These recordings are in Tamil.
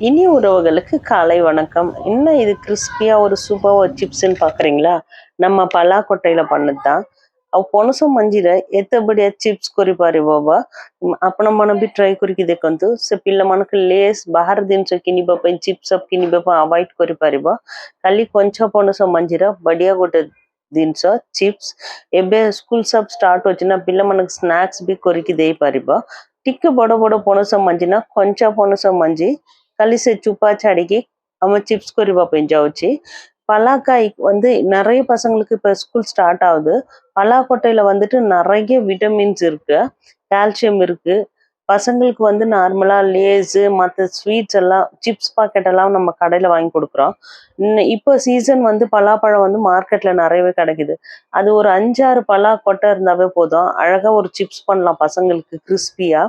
இனி உறவுகளுக்கு காலை வணக்கம் இன்னும் இது கிறிஸ்பியாக ஒரு சூப்பராக ஒரு சிப்ஸ்ன்னு பார்க்குறீங்களா நம்ம பலாக்கொட்டையில் பண்ணது தான் ಅವು ಪೊಣಸು ಮಂಜಿರ ಎತ್ತಬಡಿ ಚಿಪ್ಸ್ ಕೊರಿಪಾರಿ ಬಾಬಾ ಅಪ್ಪನ ಮನ ಬಿ ಟ್ರೈ ಕೊರಿಕಿ ದೇಕಂತು ಸೆ ಪಿಲ್ಲ ಮನಕ ಲೇಸ್ ಬಾಹರ ದಿನಸ ಕಿನಿಬ ಪೈ ಚಿಪ್ಸ್ ಅಪ್ ಕಿನಿಬ ಪೈ ಅವಾಯ್ಡ್ ಕೊರಿಪಾರಿಬ ಖಾಲಿ ಕೊಂಚ ಪೊಣಸ ಮಂಜಿರ ಬಡಿಯಾ ಗೊಟೆ ದಿನಸ ಚಿಪ್ಸ್ ಎಬೆ ಸ್ಕೂಲ್ ಸಬ್ ಸ್ಟಾರ್ಟ್ ವಚ್ಚಿನ ಪಿಲ್ಲ ಮನಕ ಸ್ನಾಕ್ಸ್ ಬಿ ಕೊರಿಕಿ ದೇಯಿಪಾರಿಬ ಟಿಕ್ಕ ಬಡ ಬಡ ಪೊಣಸ ಮಂಜಿನ ಕೊಂಚ ଖାଲି ସେ சுப்பா சாடிக்கு அவன் சிப்ஸ் கொரி பார்ப்பேன் ஜவுச்சு. பலாக்காய்க்கு வந்து நிறைய பசங்களுக்கு இப்போ ஸ்கூல் ஸ்டார்ட் ஆகுது. பலாக்கொட்டையில் வந்துட்டு நிறைய விட்டமின்ஸ் இருக்கு கால்சியம் இருக்கு. பசங்களுக்கு வந்து நார்மலாக லேஸு மற்ற ஸ்வீட்ஸ் எல்லாம் சிப்ஸ் பாக்கெட் எல்லாம் நம்ம கடையில் வாங்கி கொடுக்குறோம். இப்போ சீசன் வந்து பலாப்பழம் வந்து மார்க்கெட்டில் நிறையவே கிடைக்குது. அது ஒரு அஞ்சாறு பலா கொட்டை இருந்தாவே போதும். அழகாக ஒரு சிப்ஸ் பண்ணலாம் பசங்களுக்கு கிறிஸ்பியாக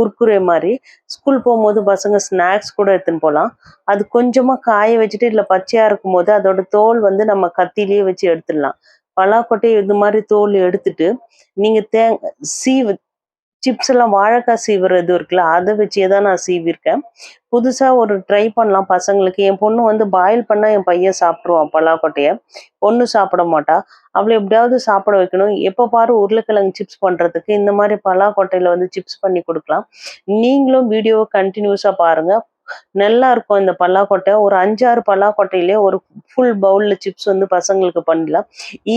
குர்குரே மாதிரி ஸ்கூல் போகும்போது பசங்க ஸ்நாக்ஸ் கூட எடுத்துன்னு போகலாம் அது கொஞ்சமா காய வச்சுட்டு இல்ல பச்சையா இருக்கும்போது அதோட தோல் வந்து நம்ம கத்திலேயே வச்சு எடுத்துடலாம். பலாக்கொட்டையை இந்த மாதிரி தோல் எடுத்துட்டு நீங்க தேங் சீவு சிப்ஸ் எல்லாம் வாழைக்காய் சீவுறது இருக்குல்ல அதை வச்சே தான் நான் சீவிருக்கேன். புதுசாக ஒரு ட்ரை பண்ணலாம் பசங்களுக்கு. என் பொண்ணு வந்து பாயில் பண்ணால் என் பையன் சாப்பிட்ருவான் பலாக்கொட்டையை. பொண்ணு சாப்பிட மாட்டா. அவளை எப்படியாவது சாப்பிட வைக்கணும். எப்போ பாரு உருளைக்கிழங்கு சிப்ஸ் பண்ணுறதுக்கு இந்த மாதிரி பலாக்கொட்டையில் வந்து சிப்ஸ் பண்ணி கொடுக்கலாம். நீங்களும் வீடியோவை கண்டினியூஸாக பாருங்கள் நல்லா இருக்கும் இந்த பல்லாக்கொட்டை ஒரு அஞ்சாறு பல்லாக்கொட்டையிலே ஒரு ஃபுல் பவுலில் சிப்ஸ் வந்து பசங்களுக்கு பண்ணலாம்.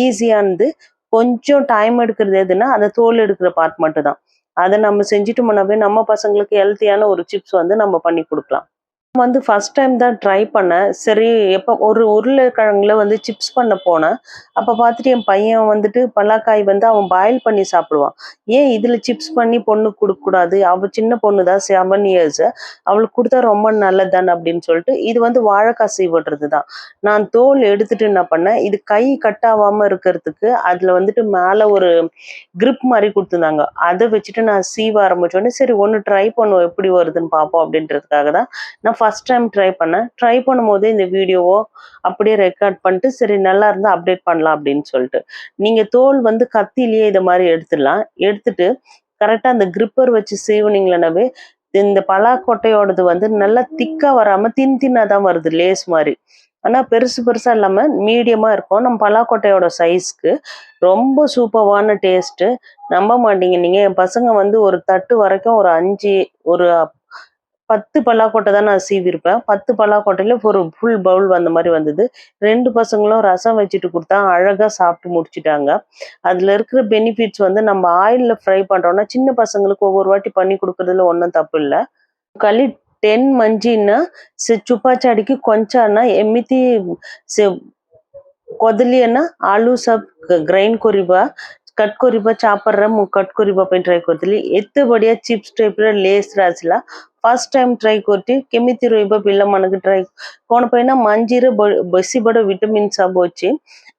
ஈஸியானது கொஞ்சம் டைம் எடுக்கிறது எதுன்னா அந்த தோல் எடுக்கிற பார்ட் மட்டும் தான் அதை நம்ம செஞ்சுட்டோம்னாவே நம்ம பசங்களுக்கு ஹெல்த்தியான ஒரு சிப்ஸ் வந்து நம்ம பண்ணி கொடுக்கலாம். வந்து ஃபர்ஸ்ட் டைம் தான் ட்ரை பண்ணேன். சரி எப்போ ஒரு உருளைக்கிழங்குல வந்து சிப்ஸ் பண்ண போனேன். அப்போ பார்த்துட்டு என் பையன் வந்துட்டு பல்லாக்காய் வந்து அவன் பாயில் பண்ணி சாப்பிடுவான். ஏன் இதில் சிப்ஸ் பண்ணி பொண்ணுக்கு கொடுக்கக்கூடாது? அவள் சின்ன பொண்ணு தான் செவன் இயர்ஸ் அவளுக்கு கொடுத்தா ரொம்ப நல்லது தானே அப்படின்னு சொல்லிட்டு இது வந்து வாழைக்காய் சீவடுறது தான் நான் தோல் எடுத்துட்டு என்ன பண்ணேன் இது கை கட் ஆகாமல் இருக்கிறதுக்கு அதுல வந்துட்டு மேல ஒரு கிரிப் மாதிரி கொடுத்துருந்தாங்க. அதை வச்சுட்டு நான் சீவ ஆரம்பிச்சோடனே சரி ஒன்று ட்ரை பண்ணுவோம் எப்படி வருதுன்னு பார்ப்போம் அப்படின்றதுக்காக தான் நான் ஃபர்ஸ்ட் டைம் ட்ரை பண்ணேன். ட்ரை பண்ணும்போது இந்த வீடியோவோ அப்படியே ரெக்கார்ட் பண்ணிட்டு சரி நல்லா இருந்தால் அப்டேட் பண்ணலாம் அப்படின்னு சொல்லிட்டு. நீங்க தோல் வந்து கத்திலேயே இதை மாதிரி எடுத்துடலாம். எடுத்துட்டு கரெக்டாக அந்த கிரிப்பர் வச்சு சீவுனீங்களனாவே இந்த பலாக்கொட்டையோடது வந்து நல்லா திக்கா வராம தின் தின்னாக தான் வருது லேஸ் மாதிரி. ஆனா பெருசு பெருசா இல்லாம மீடியமா இருக்கும். நம்ம பலாக்கொட்டையோட சைஸ்க்கு ரொம்ப சூப்பர்வான டேஸ்ட்டு நம்ப மாட்டீங்க. நீங்கள் என் பசங்க வந்து ஒரு தட்டு வரைக்கும் ஒரு அஞ்சு ஒரு பத்து பலாக்கொட்டை தான் நான் சீவிருப்பேன் பத்து பலாக்கொட்டையில ஒரு ஃபுல் பவுல் வந்த மாதிரி வந்தது ரெண்டு பசங்களும் ரசம் வச்சுட்டு கொடுத்தா அழகா சாப்பிட்டு முடிச்சிட்டாங்க அதுல இருக்கிற பெனிஃபிட்ஸ் வந்து நம்ம ஆயில்ல ஃப்ரை பண்றோம்னா சின்ன பசங்களுக்கு ஒவ்வொரு வாட்டி பண்ணி கொடுக்கறதுல ஒன்றும் தப்பு இல்லை ಕಲಿ ಟೆನ್ ಮಂಜಿನ ಸೆ ಚುಪಾಚಾಡಿಗೆ ಕೊಂಚನ ಎಮಿತಿ ಸೆ ಕೊದಲಿಯನ್ನ ಆಲೂ ಸಬ್ ಗ್ರೈಂಡ್ ಕೊರಿಬಾ ಕಟ್ಕೊರಿಬ ಚಾಪರ್ರ ಕಟ್ಕೊರಿಬ ಪೈ ಟ್ರೈ ಕೊರ್ತಿಲಿ ಎತ್ತು ಬಡಿಯ ಚಿಪ್ಸ್ ಟೈಪ್ ರ ಲೇಸ್ ರಾಸಿಲ ಫಸ್ಟ್ ಟೈಮ್ ಟ್ರೈ ಕೊರ್ತಿ ಕೆಮಿತಿ ರೊಯ್ಬ ಪಿಲ್ಲ ಮನಗ ಟ್ರೈ ಕೋಣ ಪೈನ ಮಂಜಿರ ಬಸಿ ಬಡ ವಿಟಮಿನ್ಸ್ ಅಬ್ಬೊಚ್ಚಿ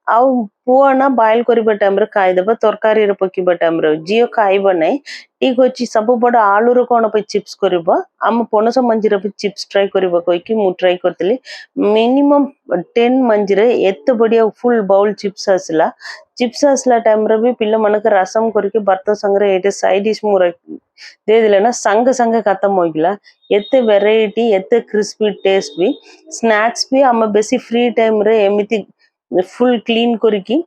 ବ- ବେଶୀ ବଡ ଭିଟାମିନ ସବୁ ଅଛି ଆଉ ପୁଅ ନା ବଏଲ କରିବା ଟାଇମରେ ଖାଇଦେବ ତରକାରୀରେ ପକେଇବା ଟାଇମରେ ଝିଅ ଖାଇବ ନାହିଁ ଠିକ ଅଛି ସବୁ ବଡ ଆଳୁର କଣ ପାଇଁ ଚିପ୍ସ କରିବ ଆମ ପଣସ ମଞ୍ଜିର ବି ଚିପ୍ସ ଟ୍ରାଏ କରିବ କହିକି ମୁଁ ଟ୍ରାଏ କରିଥିଲି ମିନିମମ୍ ଟେନ୍ ମଞ୍ଜିରେ ଏତେ ବଢିଆ ଫୁଲ ବାଉଲ ଚିପ୍ସ ଆସିଲା ଚିପ୍ସ ଆସିଲା ଟାଇମରେ ବି ପିଲାମାନଙ୍କୁ ରସମ କରିକି ଭାତ ସାଙ୍ଗରେ ଏଇଟା ସାଇଡ ଡିସ୍ ମୁଁ ରଖି- ଦେଇଦେଲେ ନା ସାଙ୍ଗେ ସାଙ୍ଗେ ଖତମ ହୋଇଗଲା ଏତେ ଭେରାଇଟି ଏତେ କ୍ରିସ୍ପି ଟେଷ୍ଟ ବି ସ୍ନାକ୍ସ ବି ଆମେ ବେଶୀ ଫ୍ରି ଟାଇମରେ ଏମିତି ଫୁଲ କ୍ଲିନ୍ କରିକି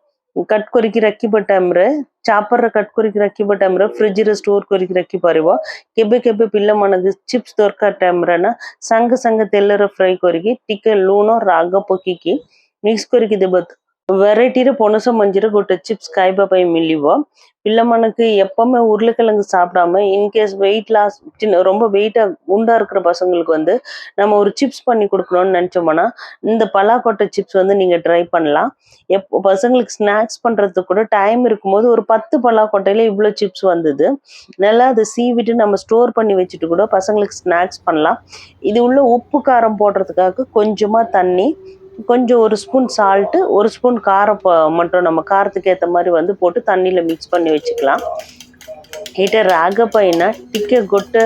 କଟ୍ କରିକି ରଖିବା ଟାଇମରେ ଚାପରରେ କଟ୍ କରିକି ରଖିବା ଟାଇମରେ ଫ୍ରିଜରେ ଷ୍ଟୋର କରିକି ରଖିପାରିବ କେବେ କେବେ ପିଲାମାନଙ୍କୁ ଚିପ୍ସ ଦରକାର ଟାଇମରେ ନା ସାଙ୍ଗେ ସାଙ୍ଗେ ତେଲରେ ଫ୍ରାଏ କରିକି ଟିକେ ଲୁଣ ରାଗ ପକେଇକି ମିକ୍ସ କରିକି ଦେବ வெரைட்டியில் பொனசம் మంజీర గుట్ట சிப்ஸ் కాయబాబాయి మిల్లివో இல்லை మనக்கு எப்பவுமே உருளைக்கிழங்கு சாப்பிடாம இன்கேஸ் வெயிட் லாஸ் சின்ன ரொம்ப வெயிட்டாக குண்டாக இருக்கிற பசங்களுக்கு வந்து நம்ம ஒரு சிப்ஸ் பண்ணி கொடுக்கணும்னு நினச்சோம்னா இந்த பலாக்கொட்டை சிப்ஸ் வந்து நீங்கள் ட்ரை பண்ணலாம். எப் பசங்களுக்கு ஸ்நாக்ஸ் பண்ணுறதுக்கு கூட டைம் இருக்கும்போது ஒரு பத்து பலாக்கொட்டையில் இவ்வளோ சிப்ஸ் வந்தது. நல்லா அதை சீவிட்டு நம்ம ஸ்டோர் பண்ணி வச்சுட்டு கூட பசங்களுக்கு ஸ்நாக்ஸ் பண்ணலாம். இது உள்ள உப்பு காரம் போடுறதுக்காக கொஞ்சமாக தண்ணி கொஞ்சம் ஒரு ஸ்பூன் சால்ட்டு ஒரு ஸ்பூன் காரம் மட்டும் நம்ம காரத்துக்கு ஏற்ற மாதிரி வந்து போட்டு தண்ணியில் மிக்ஸ் பண்ணி వச்சுக்கலாம் హీటర్ రాకపోయినా టిక్కే గొట్ట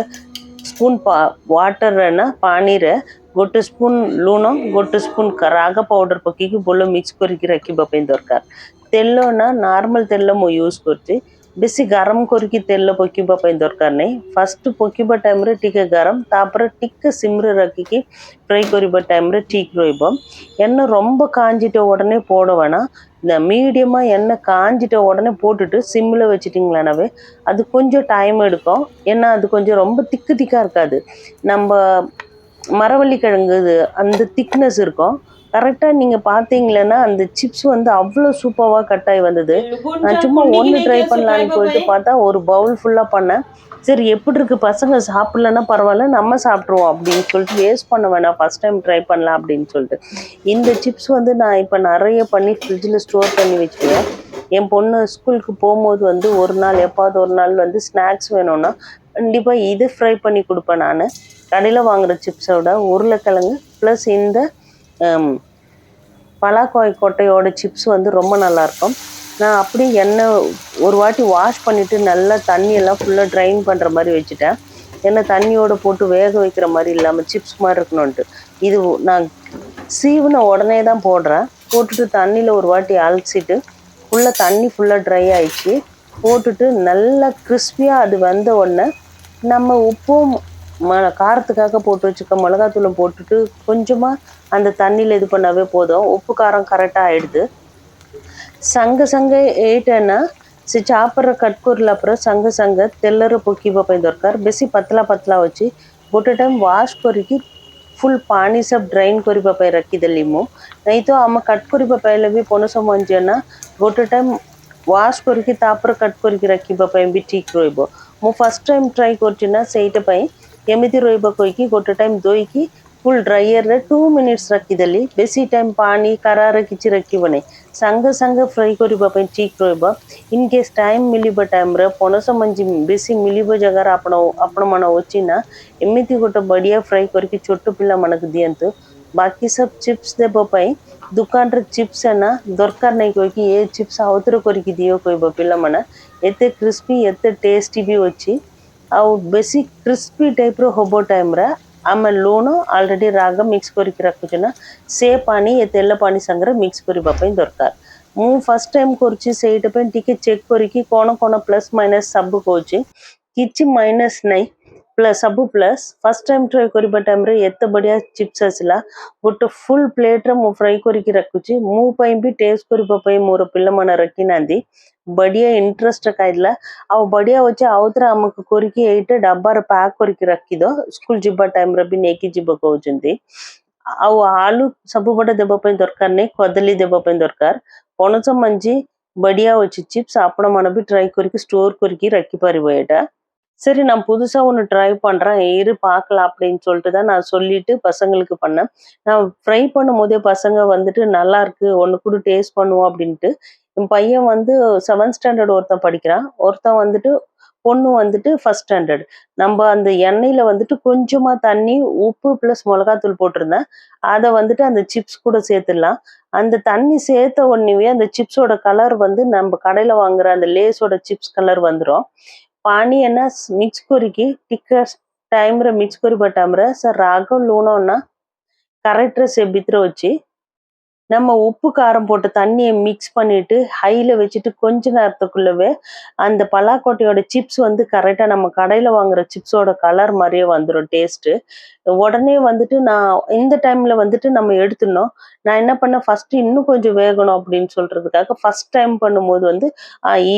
స్పూన్ పా వాటర్ అయినా పానీర గొట్ట స్పూన్ లూనం గొట్ట స్పూన్ రాగ పౌడర్ పక్కకి బొల్ల మిక్స్ కొరికి రక్కి బపైన దొరకారు తెల్లోన నార్మల్ తెల్లము యూస్ కొరిచి ବେଶୀ ଗରମ କରିକି ତେଲ ପକେଇବା ପାଇଁ ଦରକାର ନାହିଁ ଫାଷ୍ଟ ପକେଇବା ଟାଇମ୍ରେ ଟିକେ ଗରମ ତାପରେ ଟିକେ ସିମ୍ରେ ରଖିକି ஃப்ரை କରିବା டைமில் ଠିକ୍ ରହିବ எண்ணெய் ரொம்ப காஞ்சிட்ட உடனே போட வேணாம் இந்த மீடியமாக எண்ணெய் காஞ்சிட்ட உடனே போட்டுட்டு சிம்மில் வச்சிட்டிங்களானாவே அது கொஞ்சம் டைம் எடுக்கும் ஏன்னா அது கொஞ்சம் ரொம்ப திக்கு திக்காக இருக்காது நம்ம மரவள்ளி கிழங்கு இது அந்த திக்னஸ் இருக்கும் கரெக்டாக நீங்கள் பார்த்தீங்களன்னா அந்த சிப்ஸ் வந்து அவ்வளோ சூப்பராக கட் ஆகி வந்தது. நான் சும்மா ஒன்று ட்ரை பண்ணலான்னு போயிட்டு பார்த்தா ஒரு பவுல் ஃபுல்லாக பண்ணேன். சரி எப்படி இருக்கு? பசங்க சாப்பிட்லன்னா பரவாயில்ல நம்ம சாப்பிட்ருவோம் அப்படின்னு சொல்லிட்டு வேஸ்ட் பண்ண வேணாம். ஃபர்ஸ்ட் டைம் ட்ரை பண்ணலாம் அப்படின்னு சொல்லிட்டு. இந்த சிப்ஸ் வந்து நான் இப்போ நிறைய பண்ணி ஃப்ரிட்ஜில் ஸ்டோர் பண்ணி வச்சுக்குவேன் என் பொண்ணு ஸ்கூலுக்கு போகும்போது வந்து ஒரு நாள் எப்பாவது ஒரு நாள் வந்து ஸ்நாக்ஸ் வேணும்னா கண்டிப்பாக இது ஃப்ரை பண்ணி கொடுப்பேன் நான். கடையில் வாங்குற சிப்ஸோட உருளைக்கிழங்கு ப்ளஸ் இந்த பலாக்காய் கொட்டையோட சிப்ஸ் வந்து ரொம்ப நல்லாயிருக்கும். நான் அப்படியே எண்ணெய் ஒரு வாட்டி வாஷ் பண்ணிவிட்டு நல்லா தண்ணியெல்லாம் ஃபுல்லாக ட்ரைன் பண்ணுற மாதிரி வச்சுட்டேன். ஏன்னா தண்ணியோடு போட்டு வேக வைக்கிற மாதிரி இல்லாமல் சிப்ஸ் மாதிரி இருக்கணுன்ட்டு இது நான் சீவுன உடனே தான் போடுறேன். போட்டுட்டு தண்ணியில் ஒரு வாட்டி அலசிட்டு ஃபுல்லாக தண்ணி ஃபுல்லாக ட்ரை ஆயிடுச்சு. போட்டுட்டு நல்லா கிறிஸ்பியாக அது வந்த உடனே நம்ம உப்பும் ம காரத்துக்காக போட்டு வச்சுக்க மிளகாத்தூளை போட்டுட்டு கொஞ்சமாக அந்த தண்ணியில் இது பண்ணவே போதும் உப்பு காரம் கரெக்டாக ஆகிடுது சங்க சங்க ఏటైనా చేపర కట్కూరలప్పుడు సంగ సంగ తెల్లరు పొక్కివ పై దొరకారు బెసి పతలా పతలా వచ్చి ଗୋଟେ ଟାଇମ୍ ୱାଶ୍ କରିକି ଫୁଲ୍ ପାଣି ସବ ଡ୍ରେନ୍ କରିବା ପାଇଁ ରଖିଦେଲି ମୁଁ ନାଇଁ ତ ଆମେ କଟ୍ କରିବା ପାଇଲେ ବି ପଣସ ମଞ୍ଜି ନା ଗୋଟେ ଟାଇମ୍ ୱାଶ୍ କରିକି ତାପରେ କଟ୍ କରିକି ରଖିବା ପାଇଁ ବି ଠିକ୍ ରହିବ ମୁଁ ଫାର୍ଷ୍ଟ ଟାଇମ୍ ଟ୍ରାଏ କରୁଛି ନା ସେଇଟା ପାଇଁ କେମିତି ରହିବ କହିକି ଗୋଟେ ଟାଇମ୍ ଧୋଇକି ଫୁଲ୍ ଡ୍ରାଇୟର୍ରେ ଟୁ ମିନିଟ୍ସ ରଖିଦେଲି ବେଶୀ ଟାଇମ୍ ପାଣି କାରାରେ କିଛି ରଖିବନି ସାଙ୍ଗେ ସାଙ୍ଗେ ଫ୍ରାଏ କରିବା ପାଇଁ ଠିକ୍ ରହିବ ଇନ୍ କେସ୍ ଟାଇମ୍ ମିଳିବ ଟାଇମ୍ରେ ପଣସ ମଞ୍ଜି ବେଶୀ ମିଳିବ ଜାଗାରେ ଆପଣ ଆପଣମାନ ଅଛି ନା ଏମିତି ଗୋଟେ ବଢ଼ିଆ ଫ୍ରାଏ କରିକି ଛୋଟ ପିଲାମାନଙ୍କୁ ଦିଅନ୍ତୁ ବାକି ସବୁ ଚିପ୍ସ ଦେବା ପାଇଁ ଦୋକାନରେ ଚିପ୍ସ ନା ଦରକାର ନାହିଁ କହିକି ଏ ଚିପ୍ସ ଆଉଥରେ କରିକି ଦିଅ କହିବ ପିଲାମାନେ ଏତେ କ୍ରିସ୍ପି ଏତେ ଟେଷ୍ଟି ବି ଅଛି ଆଉ ବେଶୀ କ୍ରିସ୍ପି ଟାଇପ୍ର ହବ ଟାଇମ୍ରେ ଆମେ ଲୁଣ ଅଲରେଡ଼ି ରାଗ ମିକ୍ସ କରିକି ରଖୁଛୁ ନା ସେ ପାଣି ଏ ତେଲ ପାଣି ସାଙ୍ଗରେ ମିକ୍ସ କରିବା ପାଇଁ ଦରକାର ମୁଁ ଫାର୍ଷ୍ଟ ଟାଇମ୍ କରୁଛି ସେଇଟା ପାଇଁ ଟିକେ ଚେକ୍ କରିକି କ'ଣ କ'ଣ ପ୍ଲସ୍ ମାଇନସ୍ ସବୁ କହୁଛି କିଛି ମାଇନସ୍ ନାହିଁ ಪ್ಲಸ್ ಸಬ್ಬು ಪ್ಲಸ್ ಫಸ್ಟ್ ಟೈಮ್ ಟ್ರೈ ಕೊರಿಬಟಮ್ರೆ ಎತ್ತ ಬಡಿಯ ಚಿಪ್ಸ್ ಅಸಲ ಬೊಟ್ಟು ಫುಲ್ ಪ್ಲೇಟ್ರ ಮೂ ಫ್ರೈ ಕೊರಿಕಿ ರಕ್ಕುಚಿ ಮೂ ಪೈ ಬಿ ಟೇಸ್ಟ್ ಕೊರಿಪ ಪೈ ಮೂರು ಪಿಲ್ಲಮನ ರಕ್ಕಿನಂದಿ ಬಡಿಯ ಇಂಟ್ರೆಸ್ಟ್ ಕಾಯ್ಲ ಅವು ಬಡಿಯ ವಚ್ಚ ಅವತರ ಅಮ್ಮಕ ಕೊರಿಕಿ ಏಟ್ ಡಬ್ಬಾರ ಪ್ಯಾಕ್ ಕೊರಿಕಿ ರಕ್ಕಿದೋ ಸ್ಕೂಲ್ ಜಿಬ್ಬ ಟೈಮ್ ರ ಬಿ ನೇಕಿ ಜಿಬ್ಬ ಕೌಚುಂದಿ ಅವು ಆಲು ಸಬ್ಬು ಬಡ ದೆಬ್ಬ ಪೈ ದೊರ್ಕಾರ್ ನೇ ಕೊದಲಿ ದೆಬ್ಬ ಪೈ ದೊರ್ಕಾರ್ ಪೊಣಸ ಮಂಜಿ ಬಡಿಯ ವಚ್ಚಿ ಚಿಪ್ಸ್ ಆಪಣ ಮನ ಬಿ ಟ್ರೈ ಕೊರಿಕಿ ಸ್ಟೋರ್ ಕೊರಿಕಿ ರಕ್ಕಿ ಪರಿಬೋಯಟ சரி நான் புதுசா ஒன்று ட்ரை பண்றேன். இரு பார்க்கலாம் அப்படின்னு சொல்லிட்டு தான் நான் சொல்லிட்டு பசங்களுக்கு பண்ணேன். நான் ஃப்ரை பண்ணும் போதே பசங்க வந்துட்டு நல்லா இருக்கு ஒன்று கூட டேஸ்ட் பண்ணுவோம் அப்படின்ட்டு. என் பையன் வந்து செவன்த் ஸ்டாண்டர்ட் ஒருத்தன் படிக்கிறான். ஒருத்தன் வந்துட்டு பொண்ணு வந்துட்டு ஃபர்ஸ்ட் ஸ்டாண்டர்ட் நம்ம அந்த எண்ணெயில் வந்துட்டு கொஞ்சமா தண்ணி உப்பு ப்ளஸ் மிளகாத்தூள் போட்டிருந்தேன். அதை வந்துட்டு அந்த சிப்ஸ் கூட சேர்த்துடலாம். அந்த தண்ணி சேர்த்த உடனேவே அந்த சிப்ஸோட கலர் வந்து நம்ம கடையில வாங்குற அந்த லேஸோட சிப்ஸ் கலர் வந்துடும் પાણી ಅನ್ನ ಮಿಕ್ಸ್ ಕುರಿಕಿ ತಿಕ್ಕ ಟೈಮ್ ರ ಮಿಕ್ಸ್ ಕುರಿ ಬಟಾಮ್ ରାଗ ଲୁଣ ନା ಲೂನೋನ ಕರೆಕ್ಟ್ ರ ಸೆಬ್ಬಿತ್ರೆ ಒಚ್ಚಿ. நம்ம உப்பு காரம் போட்டு தண்ணியை மிக்ஸ் பண்ணிட்டு ஹையில் வச்சுட்டு கொஞ்ச நேரத்துக்குள்ளவே அந்த பலாக்கொட்டையோட சிப்ஸ் வந்து கரெக்டாக நம்ம கடையில் வாங்குற சிப்ஸோட கலர் மாதிரியே வந்துடும் டேஸ்ட்டு உடனே வந்துட்டு நான் இந்த டைமில் வந்துட்டு நம்ம எடுத்துடணும். நான் என்ன பண்ணேன்? ஃபஸ்ட்டு இன்னும் கொஞ்சம் வேகணும் அப்படின்னு சொல்கிறதுக்காக ஃபர்ஸ்ட் டைம் பண்ணும்போது வந்து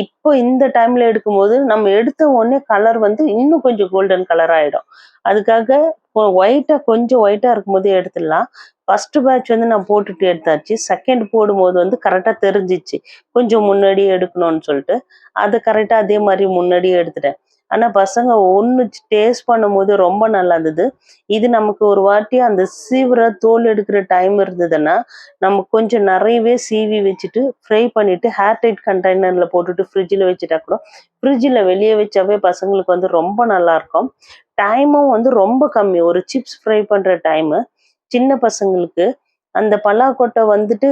இப்போ இந்த டைமில் எடுக்கும்போது நம்ம எடுத்த உடனே கலர் வந்து இன்னும் கொஞ்சம் கோல்டன் கலர் ஆகிடும் அதுக்காக ஒயிட்டா கொஞ்சம் ஒயிட்டா இருக்கும்போது எடுத்துடலாம். ஃபர்ஸ்ட் பேட்ச் வந்து நான் போட்டுட்டு எடுத்தாச்சு. செகண்ட் போடும்போது வந்து கரெக்டாக தெரிஞ்சிச்சு. கொஞ்சம் முன்னாடியே எடுக்கணும்னு சொல்லிட்டு. அதை கரெக்டாக அதே மாதிரி முன்னாடியே எடுத்துட்டேன். ஆனால் பசங்க ஒன்று டேஸ்ட் பண்ணும்போது ரொம்ப நல்லா இருந்தது. இது நமக்கு ஒரு வாட்டி அந்த சீவிர தோல் எடுக்கிற டைம் இருந்ததுன்னா நம்ம கொஞ்சம் நிறையவே சீவி வச்சுட்டு ஃப்ரை பண்ணிட்டு ஹேர் டைட் கண்டெய்னரில் போட்டுட்டு ஃப்ரிட்ஜில் வச்சுட்டா கூட ஃப்ரிட்ஜில் வெளியே வச்சாவே பசங்களுக்கு வந்து ரொம்ப நல்லா இருக்கும். டைமும் வந்து ரொம்ப கம்மி. ஒரு சிப்ஸ் ஃப்ரை பண்ணுற டைமு சின்ன பசங்களுக்கு அந்த பலாக்கொட்டை வந்துட்டு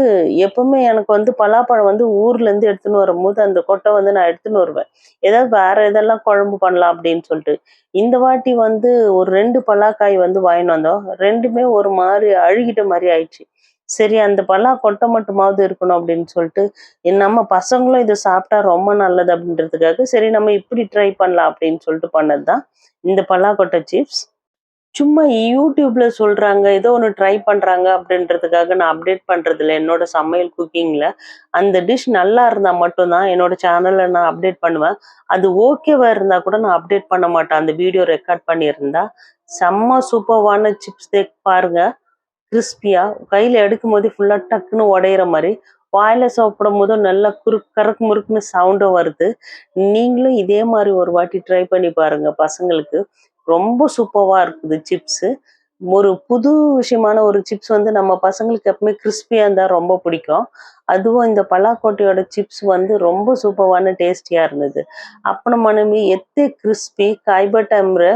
எப்பவுமே எனக்கு வந்து பலாப்பழம் வந்து ஊர்ல இருந்து எடுத்துன்னு வரும்போது அந்த கொட்டை வந்து நான் எடுத்துன்னு வருவேன். ஏதாவது வேற இதெல்லாம் குழம்பு பண்ணலாம் அப்படின்னு சொல்லிட்டு. இந்த வாட்டி வந்து ஒரு ரெண்டு பலாக்காய் வந்து வாங்கிட்டு வந்தோம். ரெண்டுமே ஒரு மாதிரி அழுகிட்ட மாதிரி ஆயிடுச்சு. சரி அந்த பலா கொட்டை மட்டுமாவது இருக்கணும் அப்படின்னு சொல்லிட்டு நம்ம பசங்களும் இதை சாப்பிட்டா ரொம்ப நல்லது அப்படின்றதுக்காக சரி நம்ம இப்படி ட்ரை பண்ணலாம் அப்படின்னு சொல்லிட்டு பண்ணது தான் இந்த பலாக்கொட்டை சிப்ஸ் சும்மா யூடியூப்ல சொல்றாங்க ஏதோ ஒன்று ட்ரை பண்றாங்க அப்படின்றதுக்காக நான் அப்டேட் பண்றதில்ல. என்னோட சமையல் குக்கிங்ல அந்த டிஷ் நல்லா இருந்தா மட்டும்தான் என்னோட சேனல்ல நான் அப்டேட் பண்ணுவேன். அது ஓகேவா இருந்தா கூட நான் அப்டேட் பண்ண மாட்டேன். அந்த வீடியோ ரெக்கார்ட் பண்ணியிருந்தா செம்ம சூப்பர்வான சிப்ஸ் தேக் பாருங்க. கிறிஸ்பியா கையில எடுக்கும் போது ஃபுல்லா டக்குன்னு உடையிற மாதிரி. வாயில சாப்பிடும் போதும் நல்லா குறுக் கறக்கு முறுக்குன்னு சவுண்டும் வருது. நீங்களும் இதே மாதிரி ஒரு வாட்டி ட்ரை பண்ணி பாருங்க பசங்களுக்கு. ரொம்ப சூப்பர்வா இருக்குது சிப்ஸ் ஒரு புது விஷயமான ஒரு சிப்ஸ் வந்து நம்ம பசங்களுக்கு எப்பவுமே கிறிஸ்பியா இருந்தா ரொம்ப பிடிக்கும் அதுவும் இந்த பலாக்கோட்டையோட சிப்ஸ் வந்து ரொம்ப சூப்பர்வான டேஸ்டியா இருந்தது ଆପଣ ମାନେ ବି ଏତେ କ୍ରିସ୍ପି ଖାଇବା ଟାଇମ୍ରେ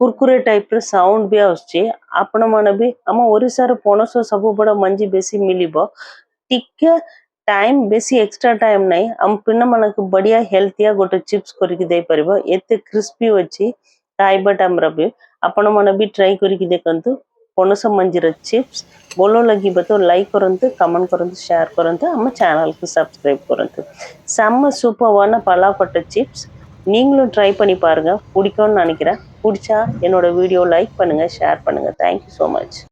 କୁରକୁରେ ଟାଇପ୍ର ସାଉଣ୍ଡ ବି ଆସୁଛି ଆପଣମାନେ ବି ଆମ ଓଡ଼ିଶାର ପଣସ ସବୁବେଳେ ମଞ୍ଜି ବେଶୀ ମିଳିବ ଟିକେ ଟାଇମ୍ ବେଶୀ ଏକ୍ସଟ୍ରା ଟାଇମ୍ ନାହିଁ ଆମ ପିଲାମାନଙ୍କୁ ବଢ଼ିଆ ହେଲ୍ଥିଆ ଗୋଟେ ଚିପ୍ସ କରିକି ଦେଇପାରିବ ଏତେ କ୍ରିସ୍ପି ଅଛି ଟାଇବର୍ ଡାମ୍ ବି ଆପଣମାନେ ବି ଟ୍ରାଏ କରିକି ଦେଖନ୍ତୁ ପଣସ ମଞ୍ଜିର ଚିପ୍ସ ଭଲ ଲାଗିବ ତ ଲାଇକ୍ କରନ୍ତୁ କମେଣ୍ଟ କରନ୍ତୁ ସେୟାର କରନ୍ତୁ ଆମ ଚ୍ୟାନେଲକୁ சப்ஸ்கிரைப் କରନ୍ତୁ செம்ம சூப்பர்வான பலாக்கொட்டை சிப்ஸ் நீங்களும் ட்ரை பண்ணி பாருங்கள் பிடிக்கும்னு நினைக்கிறேன். பிடிச்சா என்னோட வீடியோ லைக் பண்ணுங்கள் ஷேர் பண்ணுங்கள் தேங்க்யூ ஸோ மச்